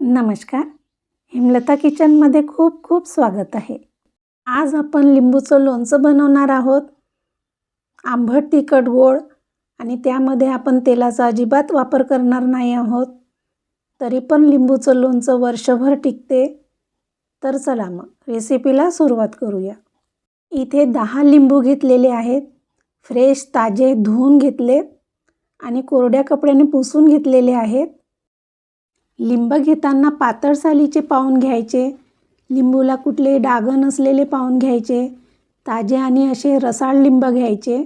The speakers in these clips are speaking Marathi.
नमस्कार. हेमलता किचनमध्ये खूप खूप स्वागत आहे. आज आपण लिंबूचं लोणचं बनवणार आहोत. आंबट तिखट गोड आणि त्यामध्ये आपण तेलाचा अजिबात वापर करणार नाही आहोत. तरी पण लिंबूचं लोणचं वर्षभर टिकते. तर चला मग रेसिपीला सुरुवात करूया. इथे दहा लिंबू घेतलेले आहेत. फ्रेश ताजे धुवून घेतलेत आणि कोरड्या कपड्याने पुसून घेतलेले आहेत. लिंब घेताना पातळ सालीचे पाहून घ्यायचे लिंबूला कुठले डाग नसलेले पाहून घ्यायचे ताजे आणि असे रसाळ लिंब घ्यायचे.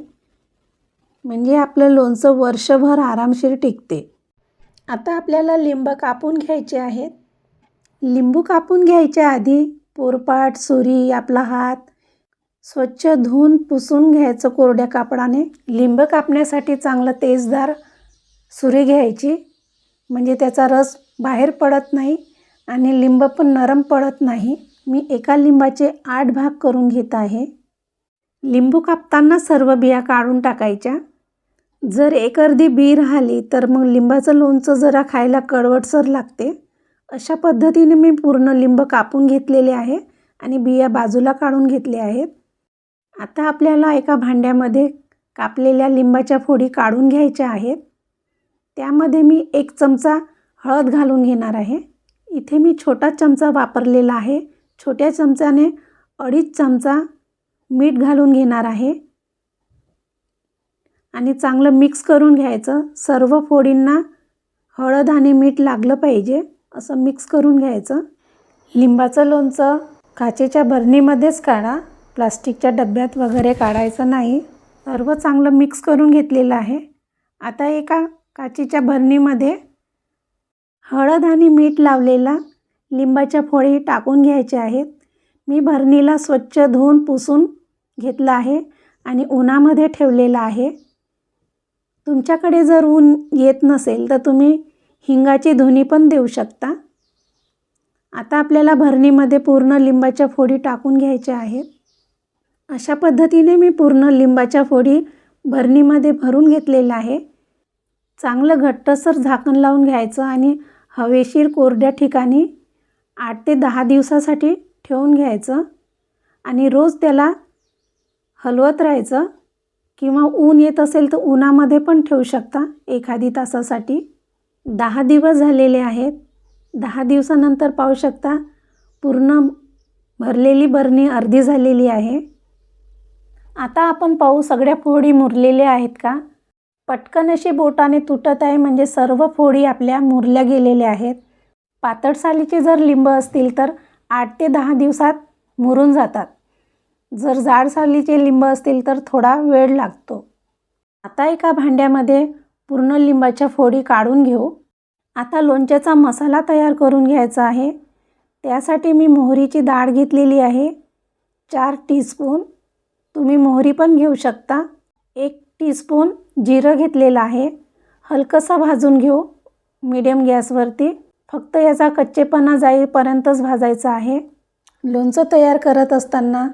म्हणजे आपलं लोणचं वर्षभर आरामशीर टिकते. आता आपल्याला लिंब कापून घ्यायचे आहेत. लिंबू कापून घ्यायच्या आधी पोरपाट सुरी आपला हात स्वच्छ धुवून पुसून घ्यायचं कोरड्या कापडाने. लिंब कापण्यासाठी चांगलं तेजदार सुरी घ्यायची. म्हणजे त्याचा रस बाहेर पडत नाही आणि लिंब पण नरम पडत नाही. मी एका लिंबाचे आठ भाग करून घेत आहे. लिंबू कापताना सर्व बिया काढून टाकायच्या. जर एक अर्धी बी राहिली तर मग लिंबाचं लोणचं जरा खायला कडवटसर लागते. अशा पद्धतीने मी पूर्ण लिंब कापून घेतलेले आहे आणि बिया बाजूला काढून घेतले आहेत. आता आपल्याला एका भांड्यामध्ये कापलेल्या लिंबाच्या फोडी काढून घ्यायच्या आहेत. त्यामध्ये मी एक चमचा हळद घालून घेणार आहे. इथे मी छोटा चमचा वापरलेला आहे. छोट्या चमचाने अडीच चमचा मीठ घालून घेणार आहे. आणि चांगलं मिक्स करून घ्यायचं. सर्व फोडींना हळद आणि मीठ लागलं पाहिजे असं मिक्स करून घ्यायचं. लिंबाचं लोणचं काचेच्या भरणीमध्येच काढा. प्लास्टिकच्या डब्यात वगैरे काढायचं नाही. सर्व चांगलं मिक्स करून घेतलेलं आहे. आता एका काचेच्या भरणीमध्ये हळद आणि मीठ लावलेला लिंबाच्या फोडी टाकून घ्यायचे आहेत. मी भरणीला स्वच्छ धुवून पुसून घेतलं आहे आणि उन्हामध्ये ठेवलेलं आहे. तुमच्याकडे जर ऊन येत नसेल तर तुम्ही हिंगाची धुनी पण देऊ शकता. आता आपल्याला भरणीमध्ये पूर्ण लिंबाच्या फोडी टाकून घ्यायच्या आहेत. अशा पद्धतीने मी पूर्ण लिंबाच्या फोडी भरणीमध्ये भरून घेतलेलं आहे. चांगलं घट्टसर झाकण लावून घ्यायचं आणि हवेशीर कोरड्या ठिकाणी आठ ते दहा दिवसासाठी ठेवून घ्यायचं आणि रोज त्याला हलवत राहायचं किंवा ऊन येत असेल तर उन्हामध्ये पण ठेवू शकता. एखादी तासासाठी दहा दिवस झालेले आहेत. दहा दिवसानंतर पाहू शकता पूर्ण भरलेली बरणी अर्धी झालेली आहे. आता आपण पाहू सगळ्या फोडी मुरलेल्या आहेत का? पटकन अशी बोटाने तुटत आहे म्हणजे सर्व फोडी आपल्या मुरल्या गेलेल्या आहेत. पातळ सालीची जर लिंब असतील तर आठ ते दहा दिवसात मुरून जातात. जर जाड सालीचे लिंब असतील तर थोडा वेळ लागतो. आता एका भांड्यामध्ये पूर्ण लिंबाच्या फोडी काढून घेऊ. आता लोणच्याचा मसाला तयार करून घ्यायचा आहे. त्यासाठी मी मोहरीची डाळ घेतलेली आहे. चार टीस्पून. तुम्ही मोहरी पण घेऊ शकता. एक टीस्पून जिरं घेतलेलं आहे. हलकंसं भाजून घेऊ. मीडियम गॅसवरती. फक्त याचा कच्चेपणा जाईपर्यंतच भाजायचा आहे. लोणचं तयार करत असताना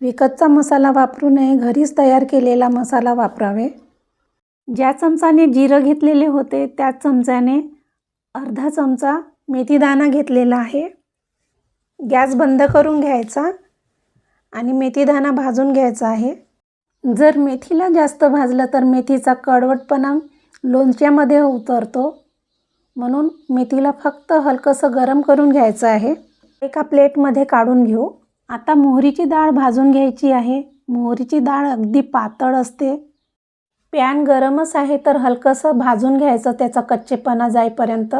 विकतचा मसाला वापरू नये. घरीच तयार केलेला मसाला वापरावे. ज्या चमचाने जिरं घेतलेले होते त्याच चमच्याने अर्धा चमचा मेथीदाणा घेतलेला आहे. गॅस बंद करून घ्यायचा आणि मेथीदाणा भाजून घ्यायचा आहे. जर मेथीला जास्त भाजलं तर मेथीचा कडवटपणा लोणच्यामध्ये उतरतो. म्हणून मेथीला फक्त हलकंसं गरम करून घ्यायचं आहे. एका प्लेटमध्ये काढून घेऊ. आता मोहरीची डाळ भाजून घ्यायची आहे. मोहरीची डाळ अगदी पातळ असते. पॅन गरमच आहे तर हलकंसं भाजून घ्यायचं त्याचा कच्चेपणा जाईपर्यंत.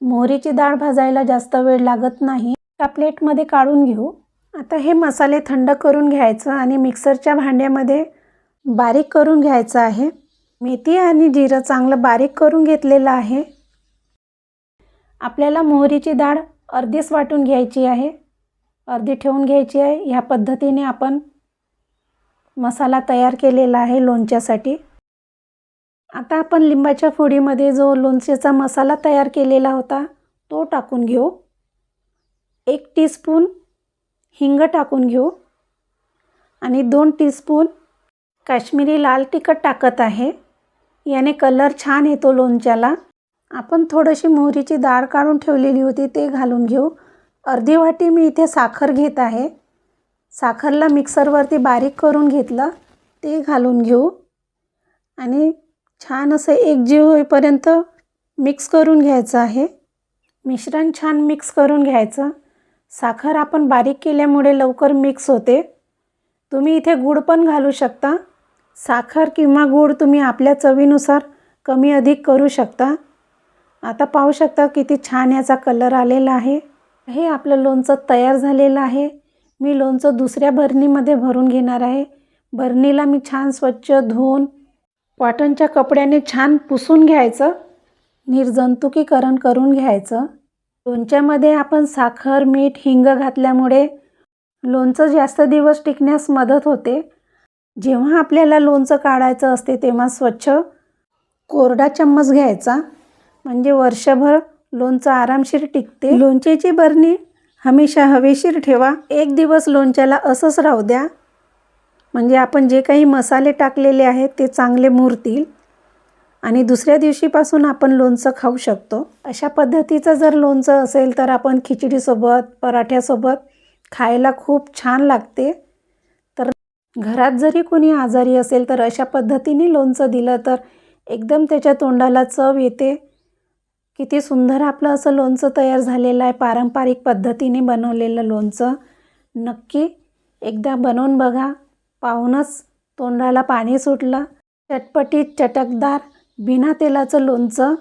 मोहरीची डाळ भाजायला जास्त वेळ लागत नाही. एका प्लेटमध्ये काढून घेऊ. आता हे मसाले थंड करून घ्यायचं आणि मिक्सरच्या भांड्यामध्ये बारीक करून घ्यायचं आहे. मेथी आणि जिरं चांगलं बारीक करून घेतलेलं आहे. आपल्याला मोहरीची डाळ अर्धीच वाटून घ्यायची आहे. अर्धी ठेवून घ्यायची आहे. ह्या पद्धतीने आपण मसाला तयार केलेला आहे लोणच्यासाठी. आता आपण लिंबाच्या फोडीमध्ये जो लोणच्याचा मसाला तयार केलेला होता तो टाकून घेऊ. एक टीस्पून हिंग टाकून घेऊ. आणि दोन टीस्पून काश्मीरी लाल तिखट टाकत आहे. याने कलर छान येतो लोणच्याला. आपण थोडीशी मोहरीची डाळ काढून ठेवलेली होती ते घालून घेऊ. अर्धी वाटी मी इथे साखर घेत आहे. साखरला मिक्सरवरती बारीक करून घेतलं ते घालून घेऊ. आणि छान असं एकजीव होईपर्यंत मिक्स करून घ्यायचं आहे. मिश्रण छान मिक्स करून घ्यायचं. साखर आपण बारीक केल्यामुळे लवकर मिक्स होते. तुम्ही इथे गूळ पण घालू शकता. साखर किंवा गूळ तुम्ही आपल्या चवीनुसार कमी अधिक करू शकता. आता पाहू शकता किती छान याचा कलर आलेला आहे. हे आपलं लोणचं तयार झालेलं आहे. मी लोणचं दुसऱ्या भरणीमध्ये भरून घेणार आहे. बरणीला मी छान स्वच्छ धुवून कॉटनच्या कपड्याने छान पुसून घ्यायचं. निर्जंतुकीकरण करून घ्यायचं. लोणच्यामध्ये आपण साखर मीठ हिंग घातल्यामुळे लोणचं जास्त दिवस टिकण्यास मदत होते. जेव्हा आपल्याला लोणचं काढायचं असते तेव्हा स्वच्छ कोरडा चम्मच घ्यायचा. म्हणजे वर्षभर लोणचं आरामशीर टिकते. लोणच्याची बरणी हमेशा हवेशीर ठेवा. एक दिवस लोणच्याला असंच राहू द्या. म्हणजे आपण जे काही मसाले टाकलेले आहेत ते चांगले मुरतील. आणि दुसऱ्या दिवशीपासून आपण लोणचं खाऊ शकतो. अशा पद्धतीचं जर लोणचं असेल तर आपण खिचडीसोबत पराठ्यासोबत खायला खूप छान लागते. तर घरात जरी कोणी आजारी असेल तर अशा पद्धतीने लोणचं दिलं तर एकदम त्याच्या तोंडाला चव येते. किती सुंदर आपलं असं लोणचं तयार झालेलं आहे. पारंपरिक पद्धतीने बनवलेलं लोणचं. नक्की एकदा बनवून बघा. पाहूनच तोंडाला पाणी सुटलं. चटपटीत चटकदार बिना तेलाचं लोणचं?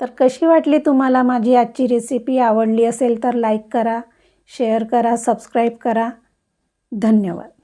तर कशी वाटली तुम्हाला माझी आजची रेसिपी आवडली असेल तर लाईक करा शेअर करा सबस्क्राईब करा. धन्यवाद.